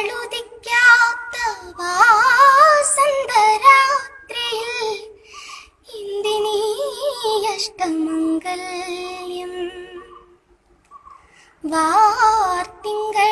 വാർത്തിങ്കളുദിക്കാത്ത വാസന്തരാത്രിയിൽ അഷ്ടമംഗല്യം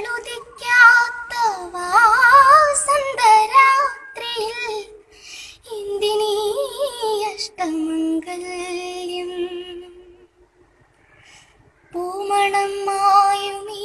വാർത്തിങ്കളുദിക്കാത്ത വാസന്തരാത്രിയിൽ ഇന്ദിനീ അഷ്ടമംഗല്യം പൂമണം മായുമീ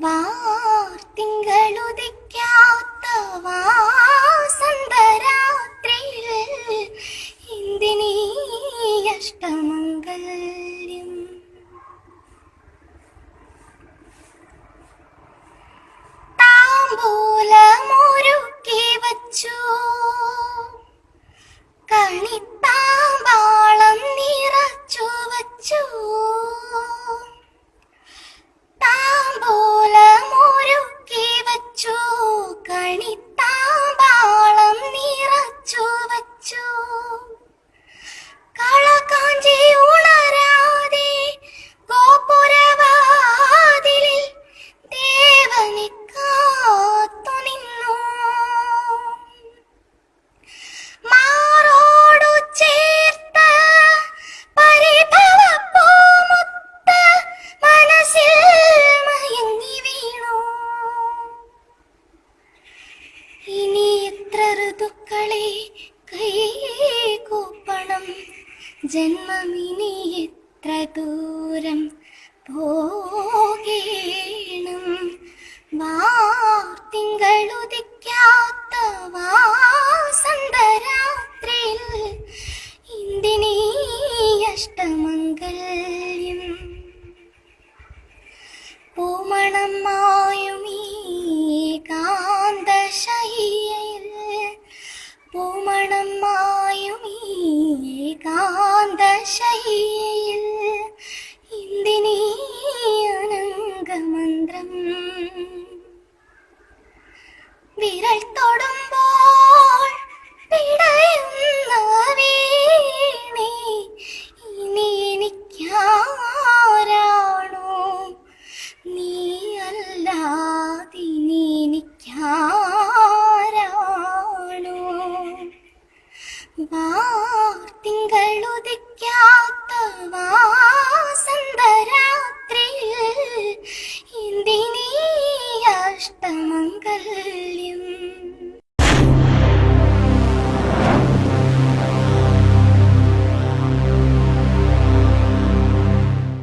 വാർത്തിങ്കളുദിക്കാത്ത വാസന്തരാത്രിയിൽ ഇന്ദിനീ അഷ്ടമംഗല്യം. താമ്പൂലമൊരുക്കി വച്ചു. കണിത്താമ്പാളം Benito. ജന്മമിനി എത്ര ദൂരം പോകേണം? വാർത്തിങ്കളുദിക്കാത്ത വാസന്തരാത്രിയിൽ ഇന്ദിനീ അഷ്ടമംഗല്യം. പൂമണം കാന്തശയ്യയിൽ ഇന്ദിനീ അനങ്കമന്ത്രം വിരൽ തൊടുമ്പോൾ പിടയുന്ന വീണി ഇനി എനിക്കാരാണോ? നീ അല്ലാതിനി എനിക്കാരാണോ? വാർത്തിങ്കളുദിക്കാത്ത വാ